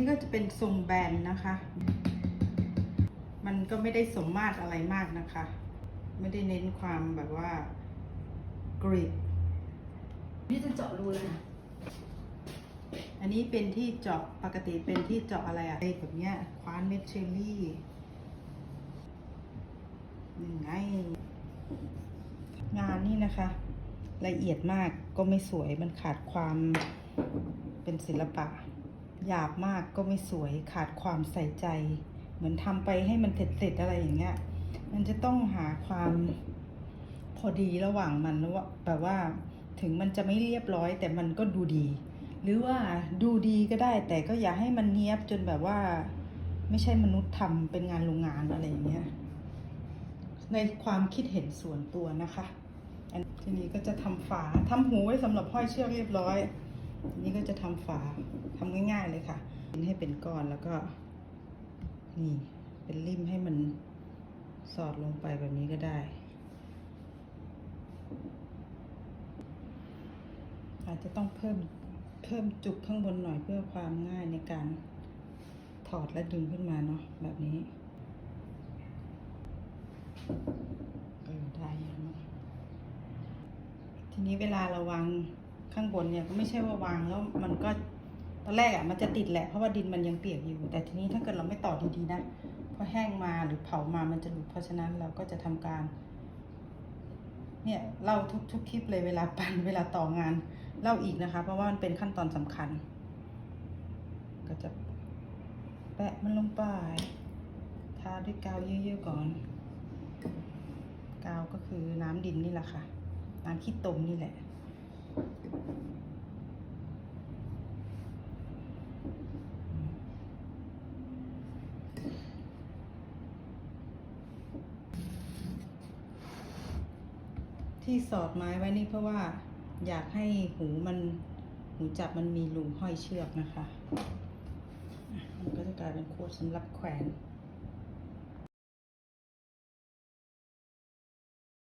นี้ก็จะเป็นทรงแบนนะคะ มันก็ไม่ได้สมมาตรอะไรมากนะคะ ไม่ได้เน้นความแบบว่ากริดนี่จะเจาะรูเลยนะอันนี้เป็นที่เจาะปกติเป็นที่เจาะอะไรอะไอ้แบบเนี้ยคว้านเม็ดเชอรี่ยังไงงานนี่นะคะ ละเอียดมากก็ไม่สวยมันขาดความเป็นศิลปะ หยาบมากก็ไม่สวยขาดความใส่ใจ เหมือนทำไปให้มันเสร็จๆอะไรอย่างเงี้ย มันจะต้องหาความพอดีระหว่างมันว่าแบบว่าถึงมันจะไม่เรียบร้อยแต่มันก็ดูดี หรือว่าดูดีก็ได้ แต่ก็อย่าให้มันเนี้ยบจนแบบว่า ไม่ใช่มนุษย์ทำเป็นงานโรงงานอะไรอย่างเงี้ยในความคิดเห็นส่วนตัวนะคะอันทีนี้ก็จะทำฝาทำหูไว้สำหรับห้อยเชือกเรียบร้อยอันนี้ก็จะทำฝา ทำง่าย ๆเลยค่ะให้เป็นก้อนแล้วก็ นี่เป็นริมให้มันสอดลงไปแบบนี้ก็ได้ อาจจะต้องเพิ่มเพิ่มจุกข้างบนหน่อยเพื่อความง่ายในการถอดและดึงขึ้นมาเนาะแบบนี้เออได้ทีนี้เวลาเราวางข้างบนเนี่ยก็ไม่ใช่ว่าวางแล้วมันก็ ตอนแรกอะมันจะติดแหละเพราะว่าดินมันยังเปียกอยู่ แต่ทีนี้ถ้าเกิดเราไม่ต่อดีๆนะพอแห้งมาหรือเผามามันจะหลุดเพราะฉะนั้นเราก็จะทำการ เนี่ยเล่าทุกทุกคลิปเลยเวลาปั่นเวลาต่องานเล่าอีกนะคะ เพราะว่ามันเป็นขั้นตอนสำคัญ ก็จะแปะมันลงไปทาด้วยกาวเยอะๆก่อน กาวก็คือน้ำดินนี่แหละค่ะ น้ำขี้ตมนี่แหละ ที่สอดไม้ไว้นี่เพราะว่าอยากให้หูมันหูจับมันมีรูห้อยเชือกนะคะ มันก็จะกลายเป็นโคดสำหรับแขวน